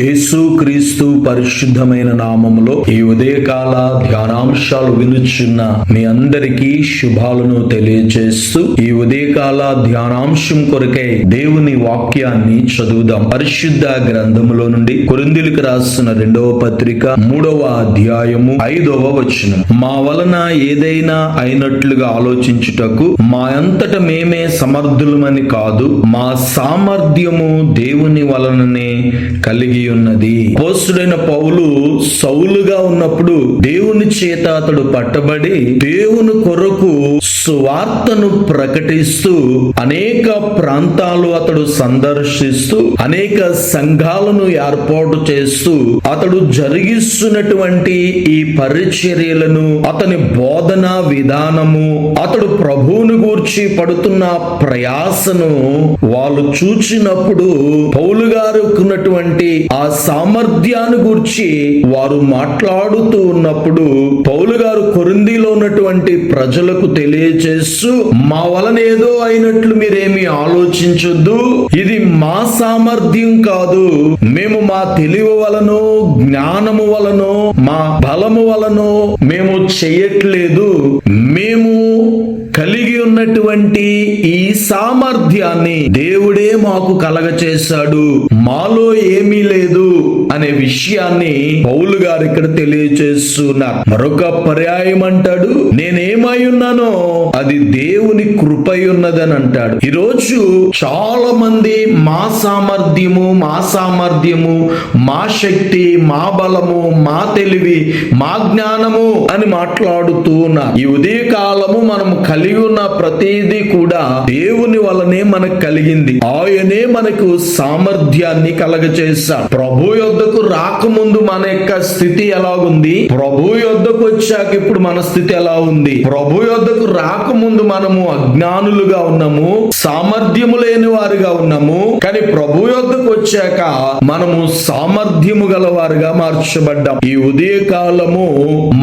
యేసుక్రీస్తు పరిశుద్ధమైన నామములో ఈ ఉదయకాల ధ్యానాంశాలు వినుచున్న మీ అందరికీ శుభాలను తెలియజేస్తూ ఈ ఉదయకాల ధ్యానాంశం కొరకై దేవుని వాక్యాన్ని చదువుదాం. పరిశుద్ధ గ్రంథములో నుండి కొరిందులకు రాసిన రెండవ పత్రిక మూడవ అధ్యాయము ఐదవ వచనం. మా వలన ఏదైనా అయినట్లుగా ఆలోచించుటకు మా అంతట మేమే సమర్థులమని కాదు మా సామర్థ్యము దేవుని వలననే కలిగి ఉన్నది. పోస్తుడైన పౌలు సౌలుగా ఉన్నప్పుడు దేవుని చేత అతడు పట్టబడి దేవుని కొరకు సువార్తను ప్రకటిస్తూ అనేక ప్రాంతాలు అతడు సందర్శిస్తూ అనేక సంఘాలను ఏర్పాటు చేస్తూ అతడు జరిగిస్తున్నటువంటి ఈ పరిచర్యలను అతని బోధన విధానము అతడు ప్రభువుని గూర్చి పడుతున్న ప్రయాసను వాళ్ళు చూచినప్పుడు పౌలు గారు ఉన్నటువంటి ఆ సామర్థ్యాన్ని గూర్చి వారు మాట్లాడుతూ ఉన్నప్పుడు పౌలు గారు కొరిందిలో ఉన్నటువంటి ప్రజలకు తెలియజేస్తూ మా వలన ఏదో అయినట్లు మీరేమి ఆలోచించొద్దు. ఇది మా సామర్థ్యం కాదు. మేము మా తెలివి వలనో జ్ఞానము వలనో మా బలము వలనో మేము చెయ్యట్లేదు మేము కలిగి ఉన్నటువంటి ఈ సామర్థ్యాన్ని దేవుడే మాకు కలగచేశాడు. మాలో ఏమీ లేదు. అనే విషయాన్ని పౌలు గారు ఇక్కడ తెలియచేస్తున్నారు. మరొక పర్యాయం అంటాడు నేనేమై ఉన్నానో అది దేవుని కృపై ఉన్నదని అంటాడు. ఈరోజు చాలా మంది మా సామర్థ్యము మా సామర్థ్యము మా శక్తి మా బలము మా తెలివి మా జ్ఞానము అని మాట్లాడుతూ ఉన్నారు. ఈ ఉదయ కాలము మనం కలిగి ఉన్న ప్రతిదీ కూడా దేవుని వలనే మనకు కలిగింది. ఆయనే మనకు సామర్థ్యాన్ని కలగచేశాడు ప్రభు యొద్దకు రాకముందు మన యొక్క స్థితి ఎలా ఉంది ప్రభు యొద్దకు వచ్చాక ఇప్పుడు మన స్థితి ఎలా ఉంది? ప్రభు యొద్దకు రాకముందు మనము అజ్ఞానులుగా ఉన్నాము సామర్థ్యము లేని వారుగా ఉన్నాము కానీ ప్రభు యొద్దకు వచ్చాక మనము సామర్థ్యము గల వారుగా మార్చబడ్డాం. ఈ ఉదయ కాలము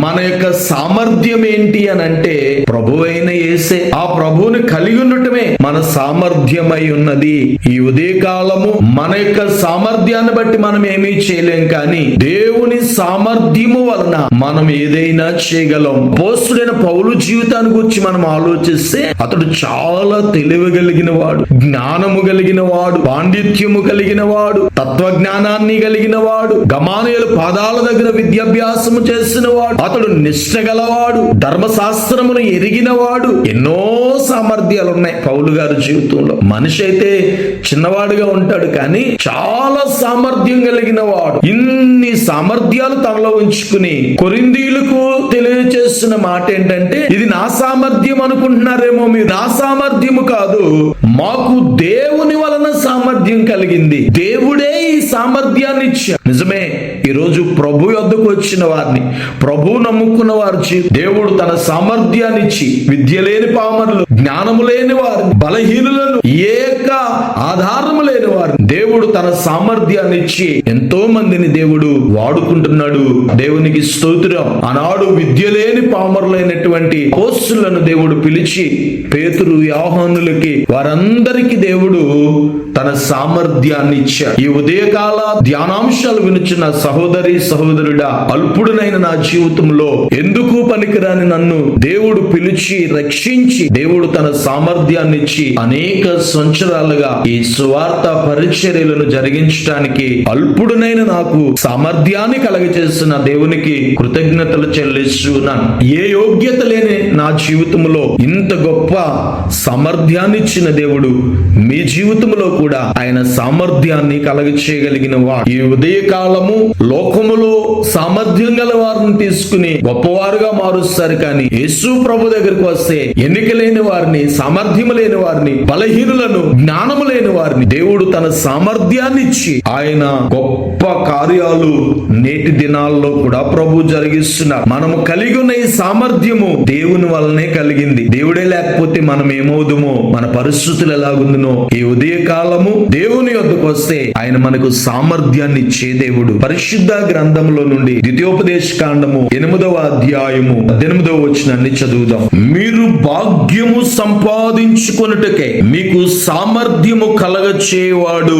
మన యొక్క సామర్థ్యం ఏంటి అని అంటే ప్రభు అయిన ఏసే ఆ ప్రభువుని కలిగి ఉండటమే మన సామర్థ్యమై ఉన్నది. ఈ ఉదయ కాలము మన యొక్క సామర్థ్యాన్ని బట్టి మనం ఏమీ చేయలేం కానీ దేవుని సామర్థ్యము వలన మనం ఏదైనా చేయగలం. పోస్తుడైన పౌలు జీవితాన్ని గురించి మనం ఆలోచిస్తే అతడు చాలా తెలివి కలిగిన వాడు జ్ఞానము కలిగిన వాడు పాండిత్యము కలిగిన వాడు తత్వజ్ఞానాన్ని కలిగిన వాడు గమానుయలు పాదాల దగ్గర విద్యాభ్యాసము చేసిన వాడు అతడు నిష్ట గలవాడు ధర్మశాస్త్రమును ఎరిగిన వాడు. ఎన్నో సామర్థ్యాలు ఉన్నాయి పౌలు గారి జీవితంలో. మనిషి అయితే చిన్నవాడుగా ఉంటాడు కానీ చాలా సామర్థ్యం కలిగిన వాడు ఇన్ని సామర్థ్యాలు తనలో ఉంచుకుని కొరిందీలకు తెలియచేస్తున్న మాట ఏంటంటే ఇది నా సామర్థ్యం అనుకుంటున్నారేమో మీరు. నా సామర్థ్యము కాదు మాకు దేవుని వలన సామర్థ్యం కలిగింది. దేవుడే ఈ సామర్థ్యాన్ని ఇచ్చాడు. నిజమే ఈ రోజు ప్రభు యొద్దకు వచ్చిన వారిని ప్రభు నమ్ముకున్న వారి దేవుడు తన సామర్థ్యాన్ని ఇచ్చి విద్య లేని పామరులు జ్ఞానము లేని వారిని బలహీనులను ఏ ఆధారము లేని వారు. దేవుడు తన సామర్థ్యాన్ని ఇచ్చి ఎంతో మందిని దేవుడు వాడుకుంటున్నాడు. దేవునికి స్తోత్రం. ఆనాడు విద్య లేని పామరులైనటువంటి పోస్టులను దేవుడు పిలిచి పేతురు యాహానులకి వారందరికీ దేవుడు తన సామర్థ్యాన్ని ఇచ్చాడు. ఈ ఉదయకాల ధ్యానాంశాలు వినుచున్న సహోదరి సహోదరుడా అల్పుడునైన నా జీవితంలో ఎందుకు పనికిరాని నన్ను దేవుడు పిలిచి రక్షించి దేవుడు తన సామర్థ్యాన్ని ఇచ్చి అనేక సంవత్సరాలుగా ఈ సువార్త పరిచర్యలను జరిగించడానికి అల్పుడునైన నాకు సామర్థ్యాన్ని కలగజేసిన దేవునికి కృతజ్ఞతలు చెల్లిస్తున్నాను. ఏ యోగ్యత లేని నా జీవితంలో ఇంత గొప్ప సామర్థ్యాన్ని ఇచ్చిన దేవుడు మీ జీవితంలో కూడా ఆయన సామర్థ్యాన్ని కలగ చేయగలిగిన వాడు. ఈ ఉదయ కాలము లోకములో సామర్థ్యం గల వారిని తీసుకుని గొప్పవారుగా మారుస్తారు కానీ యేసు ప్రభు దగ్గరికి వస్తే ఎన్నిక లేని వారిని సామర్థ్యము లేని వారిని బలహీనులను జ్ఞానము లేని వారిని. దేవుడు తన సామర్థ్యాన్ని ఇచ్చి ఆయన గొప్ప కార్యాలు నేటి దినాల్లో కూడా ప్రభు జరిగిస్తున్నారు. మనము కలిగి ఉన్న ఈ సామర్థ్యము దేవుని వల్లనే కలిగింది. దేవుడే లేకపోతే మనం ఏమవుదుమో మన పరిస్థితులు ఎలాగుందునో ఈ ఉదయ కాలము దేవుని యొద్దకు వస్తే ఆయన మనకు సామర్థ్యాన్ని ఇచ్చే దేవుడు. పరిశుద్ధ గ్రంథంలో నుండి ద్వితీయోపదేశ కాండము ఎనిమిదవ అధ్యాయము పద్దెనిమిదవ వచనాన్ని చదువుదాం. మీరు భాగ్యము సంపాదించుకొనుటకే మీకు సామర్థ్యము కలగచేవాడు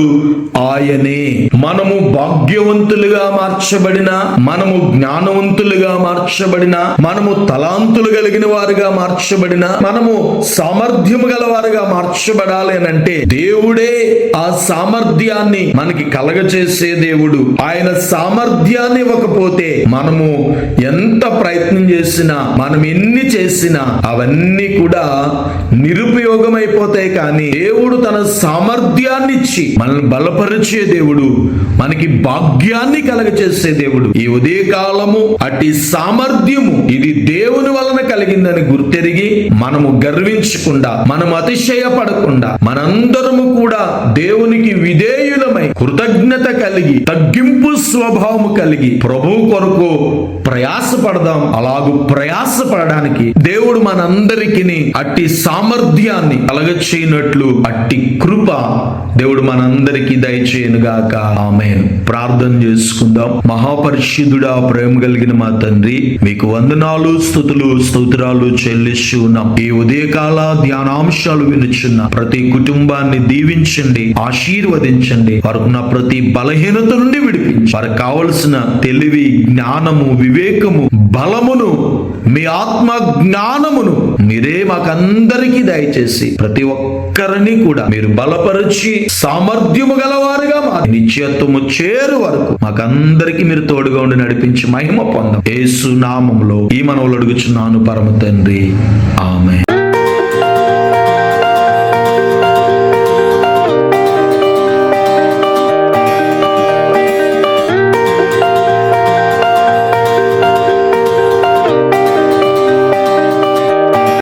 ఆయనే. మనము భాగ్యవంతులుగా మార్చబడిన మనము జ్ఞానవంతులుగా మార్చబడిన మనము తలాంతులు కలిగిన వారుగా మార్చబడిన మనము సామర్థ్యము గల వారుగా మార్చబడాలి అని అంటే దేవుడే ఆ సామర్థ్యాన్ని మనకి కలగచేసే దేవుడు. ఆయన సామర్థ్యాన్ని ఇవ్వకపోతే మనము ఎంత ప్రయత్నం చేసినా మనం ఎన్ని చేసినా అవన్నీ కూడా నిరుపయోగమైపోతాయి కానీ దేవుడు తన సామర్థ్యాన్ని ఇచ్చి మనల్ని బలపరిచే దేవుడు మనకి భాగ్యాన్ని కలగచేసే దేవుడు. ఈ ఉదయకాలము అట్టి సామర్థ్యము ఇది దేవుని వలన కలిగిందని గుర్తెరిగి మనము గర్వించకుండా మనం అతిశయపడకుండా మనందరము కూడా దేవునికి విధేయులమై కృతజ్ఞత కలిగి తగ్గింపు స్వభావము కలిగి ప్రభు కొరకు ప్రయాసపడదాం. అలాగూ ప్రయాసపడడానికి దేవుడు మనందరికి అట్టి సామర్థ్యాన్ని కలగచేయనట్లు అట్టి కృప దేవుడు మనందరికీ దయచేయనుగాక. ఆమె ప్రార్థన చేసుకుందాం. మహాపరిశుద్ధుడా ప్రేమ కలిగిన మా తండ్రి మీకు వందనాలు స్థుతులు స్తోత్రాలు చెల్లిస్తూ ఉన్నాం. ఈ ఉదయకాల ధ్యానాంశాలు వినుచున్న ప్రతి కుటుంబాన్ని దీవించండి ఆశీర్వదించండి. వారికి నా ప్రతి బలహీనత నుండి విడిపించి వారికి కావలసిన తెలివి జ్ఞానము వివేకము బలమును మీ ఆత్మ జ్ఞానమును మీరే మాకందరికీ దయచేసి ప్రతి ఒక్కరిని కూడా మీరు బలపరిచి సామర్థ్యము గలవారుగా మా నిత్యత్వము చేరు వరకు మాకందరికీ మీరు తోడుగా ఉండి నడిపించి మహిమ పొందం. ఏసునామంలో ఈ మనవులు అడుగుచున్నాను పరమ తండ్రి. ఆమె